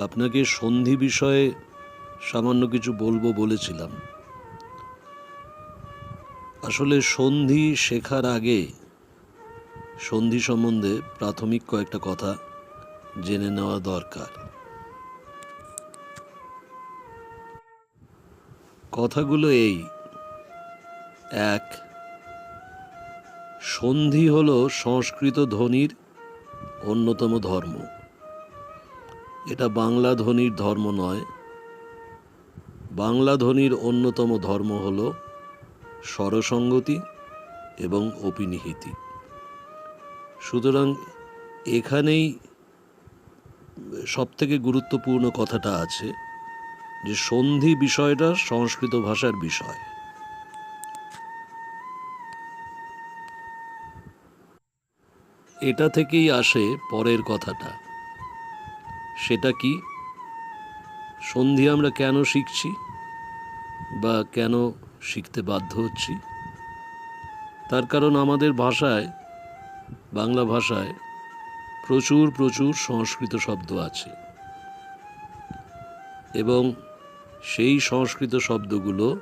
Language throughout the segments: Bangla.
আপনাকে সন্ধি বিষয়ে সামান্য কিছু বলব বলেছিলাম। আসলে সন্ধি শেখার আগে সন্ধি সম্বন্ধে প্রাথমিক কয়েকটা কথা জেনে নেওয়া দরকার। কথাগুলো এই। এক, সন্ধি হল সংস্কৃত ধ্বনির অন্যতম ধর্ম। এটা বাংলা ধ্বনির ধর্ম নয়। বাংলা ধ্বনির অন্যতম ধর্ম হল স্বরসঙ্গতি এবং অপিনিহিতি। সুতরাং এখানেই সবথেকে গুরুত্বপূর্ণ কথাটা আছে যে সন্ধি বিষয়টা সংস্কৃত ভাষার বিষয়। এটা থেকেই আসে পরের কথাটা। সেটা কি? সন্ধি আমরা কেন শিখছি? বা কেন শিখতে বাধ্য হচ্ছি? তার কারণ আমাদের ভাষায়, বাংলা ভাষায় প্রচুর প্রচুর সংস্কৃত শব্দ আছে। এবং সেই সংস্কৃত শব্দগুলো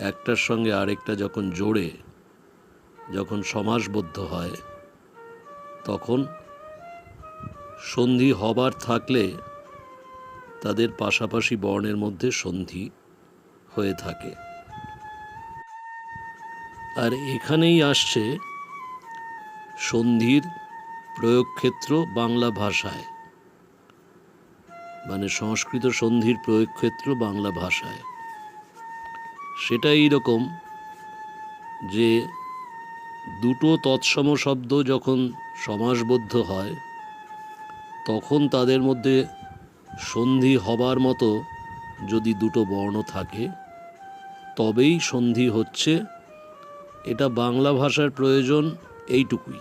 একটার সঙ্গে আরেকটা যখন জোড়ে, যখন সমাসবদ্ধ হয়, তখন সন্ধি হবার থাকলে তাদের পাশাপাশি বর্ণের মধ্যে সন্ধি হয়ে থাকে। আর এখানেই আসছে সন্ধির প্রয়োগক্ষেত্র বাংলা ভাষায়। মানে সংস্কৃত সন্ধির প্রয়োগক্ষেত্র বাংলা ভাষায়। সেটা এইরকম যে দুটো তৎসম শব্দ যখন সমাসবদ্ধ হয় তখন তাদের মধ্যে সন্ধি হবার মতো যদি দুটো বর্ণ থাকে, তবেই সন্ধি হচ্ছে, এটা বাংলা ভাষার প্রয়োজন এইটুকুই।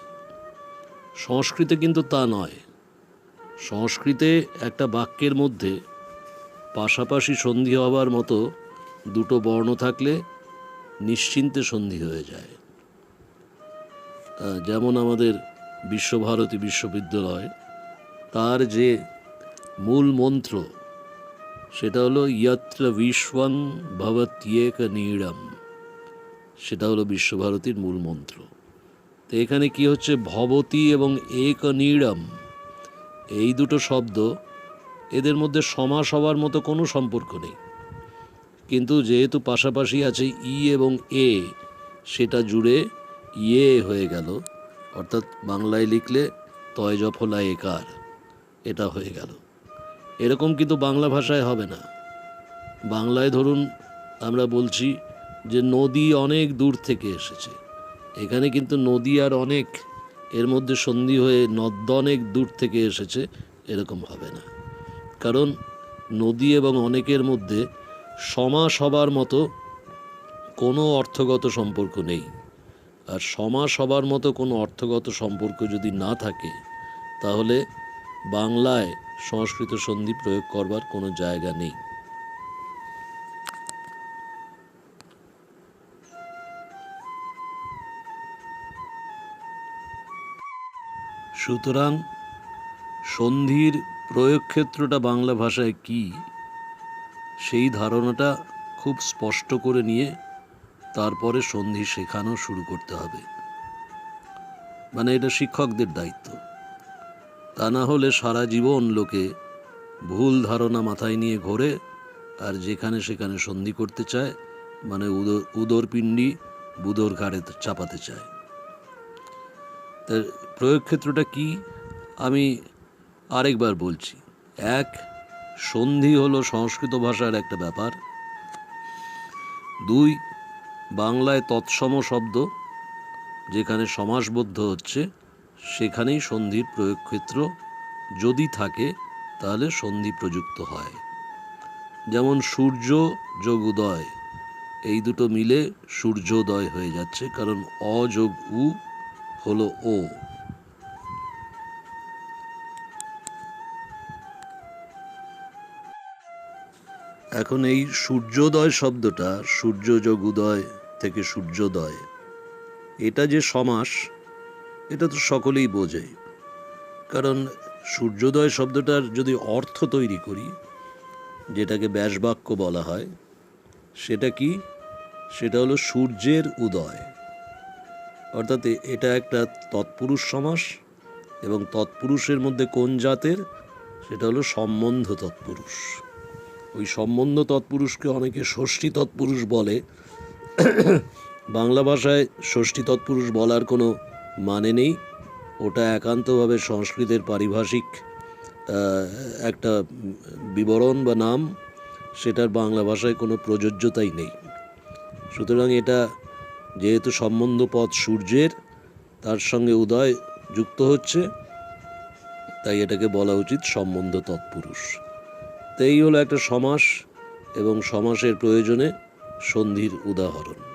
সংস্কৃতে কিন্তু তা নয়। সংস্কৃতে একটা বাক্যের মধ্যে পাশাপাশি সন্ধি হবার মতো দুটো বর্ণ থাকলে নিশ্চিন্তে সন্ধি হয়ে যায়। যেমন আমাদের বিশ্বভারতী বিশ্ববিদ্যালয় তার যে মূল মন্ত্র, সেটা হলো ইয়ত্র বিশ্বং ভবত্যেক নীড়ম সেটা হলো বিশ্বভারতীর মূল মন্ত্র। তো এখানে কি হচ্ছে? ভবতী এবং এক নীড়ম, এই দুটো শব্দ এদের মধ্যে সমাস হওয়ার মতো কোনো সম্পর্ক নেই। কিন্তু যেহেতু পাশাপাশি আছে ই এবং এ, সেটা জুড়ে ইয়ে হয়ে গেল, অর্থাৎ বাংলায় লিখলে তয় জফলা একার। এটা হয়ে গেল। এরকম কিন্তু বাংলা ভাষায় হবে না। বাংলায় ধরুন আমরা বলছি যে নদী অনেক দূর থেকে এসেছে। এখানে কিন্তু নদী আর অনেক, এর মধ্যে সন্ধি হয়ে নদ্য অনেক দূর থেকে এসেছে, এরকম হবে না। কারণ নদী এবং অনেকের মধ্যে সমাস হবার মতো কোনো অর্থগত সম্পর্ক নেই। আর সমাস হবার মতো কোনো অর্থগত সম্পর্ক যদি না থাকে, তাহলে বাংলায় সংস্কৃত সন্ধি প্রয়োগ করবার কোনো জায়গা নেই। সুতরাং সন্ধির প্রয়োগ ক্ষেত্রটা বাংলা ভাষায় কি, সেই ধারণাটা খুব স্পষ্ট করে নিয়ে তারপরে সন্ধি শেখানো শুরু করতে হবে। মানে এটা শিক্ষকদের দায়িত্ব। তা না হলে সারা জীবন লোকে ভুল ধারণা মাথায় নিয়ে ঘোরে আর যেখানে সেখানে সন্ধি করতে চায় মানে উদর উদরপিণ্ডি বুদর ঘাড়ে চাপাতে চায়। তার প্রয়োগ ক্ষেত্রটা কি? আমি আরেকবার বলছি। এক, সন্ধি হলো সংস্কৃত ভাষার একটা ব্যাপার। দুই, বাংলায় তৎসম শব্দ, যেখানে সমাসবদ্ধ হচ্ছে। সেখানেই সন্ধির প্রয়োগ ক্ষেত্র যদি থাকে, তাহলে সন্ধি প্রযুক্ত হয়। যেমন সূর্য যোগ উদয়, এই দুটো মিলে সূর্যোদয় হয়ে যাচ্ছে, কারণ অ যোগ উ হলো ও। এখন এই সূর্যোদয় শব্দটা সূর্য যোগ উদয় থেকে সূর্যোদয় এটা যে সমাস এটা তো সকলেই বোঝে। কারণ সূর্যোদয় শব্দটার যদি অর্থ তৈরি করি, যেটাকে ব্যাসবাক্য বলা হয়, সেটা কি? সেটা হলো সূর্যের উদয়। অর্থাৎ এটা একটা তৎপুরুষ সমাস এবং তৎপুরুষের মধ্যে কোন জাতের? সেটা হলো সম্বন্ধ তৎপুরুষ। ওই সম্বন্ধ তৎপুরুষকে অনেকে ষষ্ঠী তৎপুরুষ বলে। বাংলা ভাষায় ষষ্ঠী তৎপুরুষ বলার কোনো মানে নেই। ওটা একান্তভাবে সংস্কৃতের পারিভাষিক একটা বিবরণ বা নাম, সেটার বাংলা ভাষায় কোনো প্রযোজ্যতাই নেই। সুতরাং এটা যেহেতু সম্বন্ধ পথ সূর্যের, তার সঙ্গে উদয় যুক্ত হচ্ছে, তাই এটাকে বলা উচিত সম্বন্ধ তৎপুরুষ। তো এই হলো একটা সমাস এবং সমাসের প্রয়োজনে সন্ধির উদাহরণ।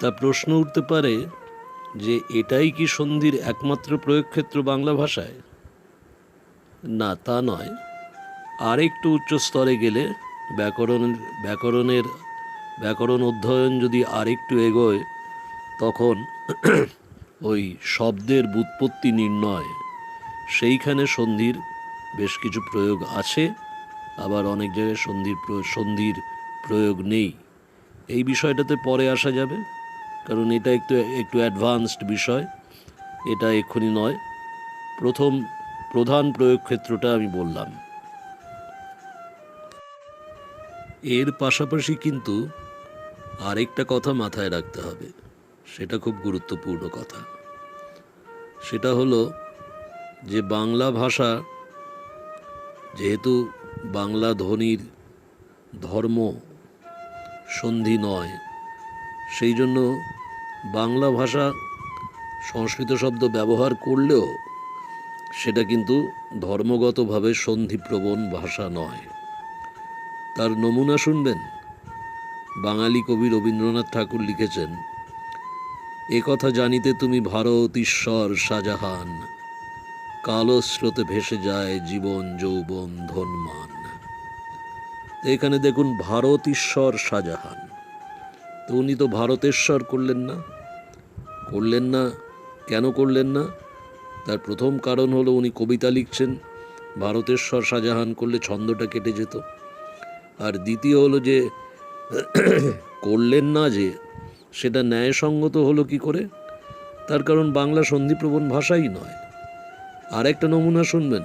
তা প্রশ্ন উঠতে পারে যে এটাই কি সন্ধির একমাত্র প্রয়োগক্ষেত্র বাংলা ভাষায়? না, তা নয়। আর একটু উচ্চ স্তরে গেলে ব্যাকরণের ব্যাকরণের, ব্যাকরণ অধ্যয়ন যদি আরেকটু এগোয়, তখন ওই শব্দের বুৎপত্তি নির্ণয়, সেইখানে সন্ধির বেশ কিছু প্রয়োগ আছে, আবার অনেক জায়গায় সন্ধির সন্ধির প্রয়োগ নেই। এই বিষয়টাতে পরে আসা যাবে। কারণ এটা একটু একটু অ্যাডভান্সড বিষয়। এটা এক্ষুনি নয়। প্রথম, প্রধান প্রয়োগ ক্ষেত্রটা আমি বললাম। এর পাশাপাশি কিন্তু আরেকটা কথা মাথায় রাখতে হবে। সেটা খুব গুরুত্বপূর্ণ কথা। সেটা হলো যে বাংলা ভাষা যেহেতু বাংলা ধ্বনির ধর্ম সন্ধি নয় সেই জন্য বাংলা ভাষা সংস্কৃত শব্দ ব্যবহার করলেও সেটা কিন্তু ধর্মগতভাবে সন্ধিপ্রবণ ভাষা নয়। তার নমুনা শুনবেন। বাঙালি কবি রবীন্দ্রনাথ ঠাকুর লিখেছেন, এ কথা জানিতে তুমি ভারত ঈশ্বর শাহজাহান, কালো স্রোতে ভেসে যায় জীবন যৌবন ধনমান। এখানে দেখুন, ভারত ঈশ্বর শাহজাহান। তো উনি তো ভারতেশ্বর করলেন না। করলেন না, কেন করলেন না? তার প্রথম কারণ হলো উনি কবিতা লিখছেন, ভারতেশ্বর শাহজাহান করলে ছন্দটা কেটে যেত। আর দ্বিতীয় হলো যে, করলেন না যে, সেটা ন্যায়সঙ্গত হলো কি করে? তার কারণ বাংলা সন্ধিপ্রবণ ভাষাই নয়। আর একটা নমুনা শুনবেন।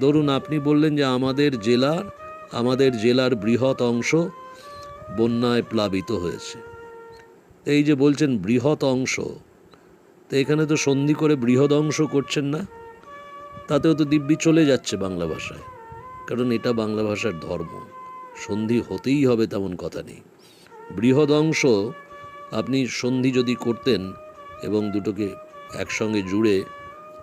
ধরুন আপনি বললেন যে আমাদের জেলার আমাদের জেলার বৃহৎ অংশ বন্যায় প্লাবিত হয়েছে। এই যে বলছেন বৃহৎ অংশ, তো এখানে তো সন্ধি করে বৃহৎ অংশ করছেন না? তাতেও তো দিব্যি চলে যাচ্ছে বাংলা ভাষায়, কারণ এটা বাংলা ভাষার ধর্ম। সন্ধি হতেই হবে তেমন কথা নেই। বৃহৎ অংশ আপনি সন্ধি যদি করতেন এবং দুটোকে একসঙ্গে জুড়ে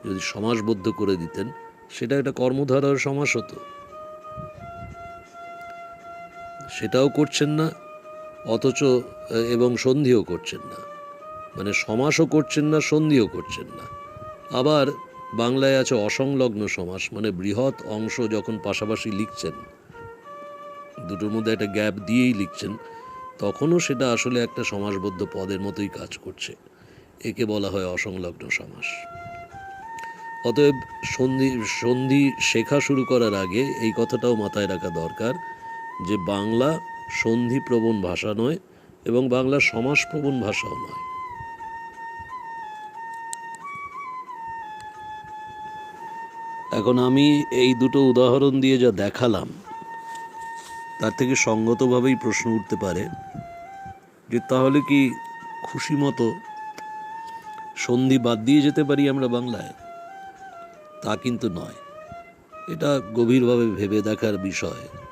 যদি সমাসবদ্ধ করে দিতেন, সেটা একটা কর্মধারার সমাস হতো। সেটাও করছেন না, অথচ এবং সন্ধিও করছেন না। মানে সমাসও করছেন না, সন্ধিও করছেন না। আবার বাংলায় আছে অসংলগ্ন সমাস মানে বৃহৎ অংশ যখন পাশাপাশি লিখছেন, দুটোর মধ্যে একটা গ্যাপ দিয়েই লিখছেন, তখনও সেটা আসলে একটা সমাসবদ্ধ পদের মতোই কাজ করছে। একে বলা হয় অসংলগ্ন সমাস। অতএব সন্ধি সন্ধি শেখা শুরু করার আগে এই কথাটাও মাথায় রাখা দরকার যে বাংলা সন্ধিপ্রবণ ভাষা নয় এবং বাংলা সমাসপ্রবণ ভাষাও নয়। এখন আমি এই দুটো উদাহরণ দিয়ে যা দেখালাম, তার থেকে সঙ্গতভাবেই প্রশ্ন উঠতে পারে যে তাহলে কি খুশি মতো সন্ধি বাদ দিয়ে যেতে পারি আমরা বাংলায়? তা কিন্তু নয়। এটা গভীরভাবে ভেবে দেখার বিষয়।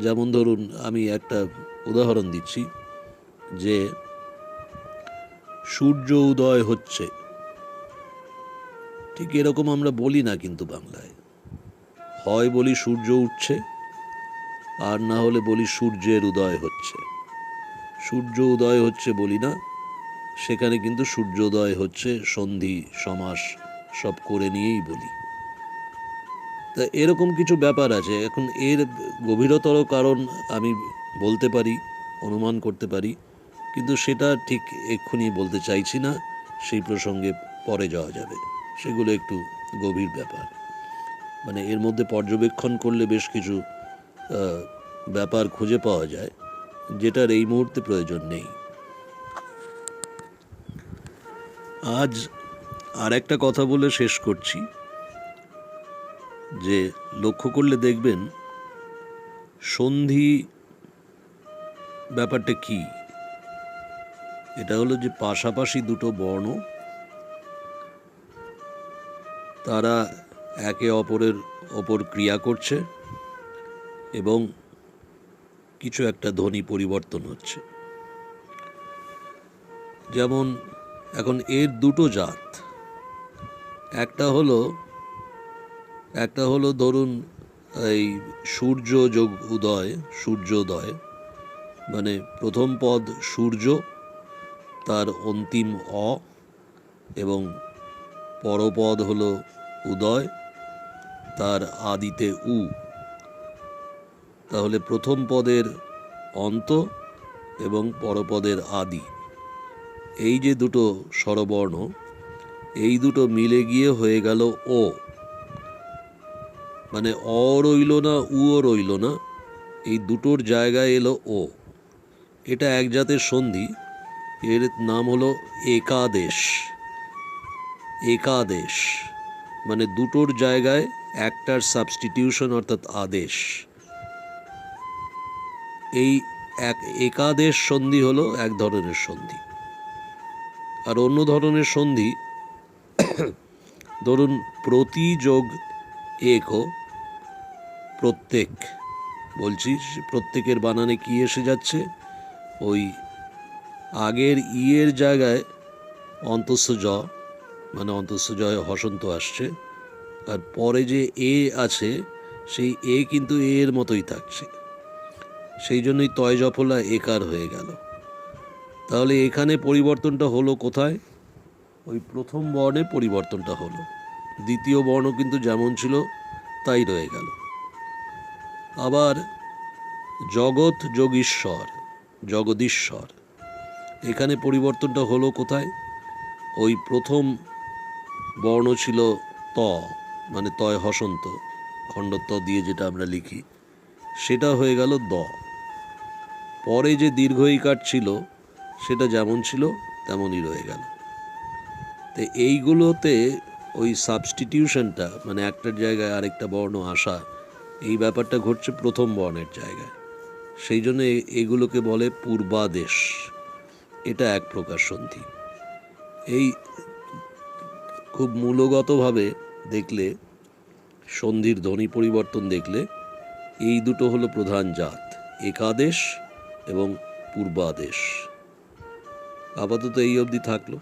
যেমন ধরুন, আমি একটা উদাহরণ দিচ্ছি যে সূর্য উদয় হচ্ছে। ঠিক এরকম আমরা বলি না কিন্তু বাংলায়। হয় বলি সূর্য উঠছে, আর না হলে বলি সূর্যের উদয় হচ্ছে। সূর্য উদয় হচ্ছে বলি না, সেখানে কিন্তু সূর্যোদয় হচ্ছে, সন্ধি, সমাস সব করে নিয়েই বলি। তা এরকম কিছু ব্যাপার আছে। এখন এর গভীরতর কারণ আমি বলতে পারি, অনুমান করতে পারি, কিন্তু সেটা ঠিক এক্ষুনি বলতে চাইছি না, সেই প্রসঙ্গে পরে যাওয়া যাবে। সেগুলো একটু গভীর ব্যাপার। মানে এর মধ্যে পর্যবেক্ষণ করলে বেশ কিছু ব্যাপার খুঁজে পাওয়া যায়, যেটার এই মুহূর্তে প্রয়োজন নেই। আজ আর একটা কথা বলে শেষ করছি। যে লক্ষ্য করলে দেখবেন সন্ধি ব্যাপারটা কি? এটা হলো যে পাশাপাশি দুটো বর্ণ, তারা একে অপরের ওপর ক্রিয়া করছে এবং কিছু একটা ধ্বনি পরিবর্তন হচ্ছে। যেমন এখন এর দুটো জাত, একটা হলো একটা হলো ধরুন, এই সূর্য যোগ উদয়, সূর্যোদয় মানে প্রথম পদ সূর্য, তার অন্তিম অ, এবং পরপদ হলো উদয়, তার আদিতে উ। তাহলে প্রথম পদের অন্ত এবং পরপদের আদি। এই যে দুটো স্বরবর্ণ, এই দুটো মিলে গিয়ে হয়ে গেল ও। মানে অ রইল না, উও রইল না, এই দুটোর জায়গায় এলো ও। এটা এক জাতের সন্ধি, এর নাম হলো একাদেশ। একাদেশ মানে দুটোর জায়গায় একটার সাবস্টিটিউশন অর্থাৎ আদেশ। এই এক, একাদেশ সন্ধি হলো এক ধরনের সন্ধি। আর অন্য ধরনের সন্ধি, ধরুন প্রতি যোগ একো প্রত্যেক বলছি প্রত্যেকের বানানে কি এসে যাচ্ছে? ওই আগের ইয়ের জায়গায় অন্তঃস্থ জ মানে অন্তঃস্থ জয় হসন্ত আসছে, আর পরে যে এ আছে, সেই এ কিন্তু এ এর মতোই থাকছে। সেই জন্যই তয় জফলা একার হয়ে গেল। তাহলে এখানে পরিবর্তনটা হলো কোথায়? ওই প্রথম বর্ণে পরিবর্তনটা হলো। দ্বিতীয় বর্ণ কিন্তু যেমন ছিল, তাই রয়ে গেল। আবার জগৎ যোগীশ্বর, জগদীশ্বর। এখানে পরিবর্তনটা হলো কোথায়? ওই প্রথম বর্ণ ছিল ত মানে তয় হসন্ত খণ্ডত দিয়ে যেটা আমরা লিখি। সেটা হয়ে গেল দ। পরে যে দীর্ঘ ইকার ছিল, সেটা যেমন ছিল, তেমনই রয়ে গেল। তো এইগুলোতে ওই সাবস্টিটিউশনটা মানে একটার জায়গায় আরেকটা বর্ণ আসা এই ব্যাপারটা ঘটছে প্রথম বর্ণের জায়গায়। সেই জন্য এগুলোকে বলে পূর্বাদেশ। এটা এক প্রকার সন্ধি। এই খুব মূলগতভাবে দেখলে, সন্ধির ধ্বনি পরিবর্তন দেখলে, এই দুটো হলো প্রধান জাত, একাদেশ এবং পূর্বাদেশ। আপাতত এই অবধি থাকল।